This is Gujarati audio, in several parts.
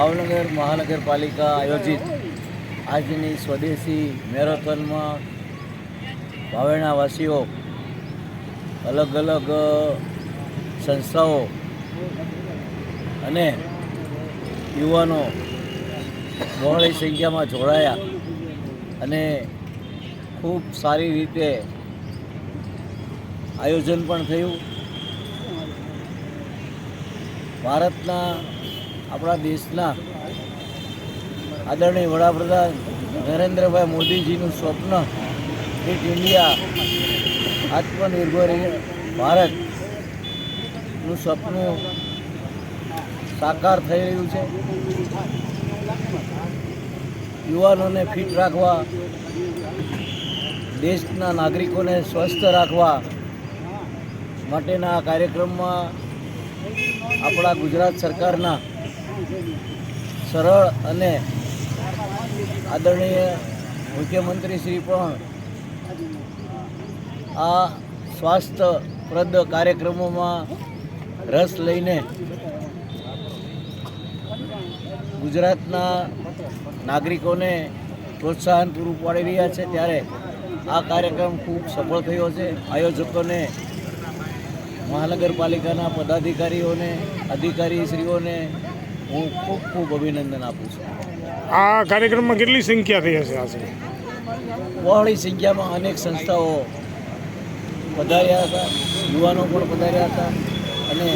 ભાવનગર મહાનગરપાલિકા આયોજિત આજની સ્વદેશી મેરેથોનમાં ભાવેણા અલગ અલગ સંસ્થાઓ અને યુવાનો બહોળી સંખ્યામાં જોડાયા અને ખૂબ સારી રીતે આયોજન પણ થયું. ભારતના આપણા દેશના આદરણીય વડાપ્રધાન નરેન્દ્રભાઈ મોદીજીનું સ્વપ્ન એક ઇન્ડિયા આત્મનિર્ભર ભારતનું સપનું સાકાર થઈ રહ્યું છે. યુવાનોને ફિટ રાખવા, દેશના નાગરિકોને સ્વસ્થ રાખવા માટેના આ કાર્યક્રમમાં આપણા ગુજરાત સરકારના સરળ અને આદરણીય મુખ્યમંત્રી શ્રી પણ આ સ્વાસ્થ્યપ્રદ કાર્યક્રમોમાં રસ લઈને ગુજરાતના નાગરિકોને પ્રોત્સાહન પૂરું પાડી રહ્યા છે ત્યારે આ કાર્યક્રમ ખૂબ સફળ થયો છે. આયોજકોને, મહાનગરપાલિકાના પદાધિકારીઓને, અધિકારીશ્રીઓને હું ખૂબ ખૂબ અભિનંદન આપું છું. આ કાર્યક્રમમાં કેટલી સંખ્યા થઈ હશે આશરે બહોળી સંખ્યામાં અનેક સંસ્થાઓ પધાર્યા હતા યુવાનો પણ પધાર્યા હતા અને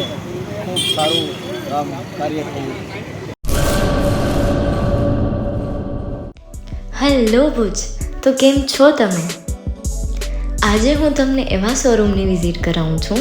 ખૂબ સારું કામ કાર્ય થયું. હેલો ભુજ તો કેમ છો તમે? આજે હું તમને એવા શોરૂમની વિઝિટ કરાવું છું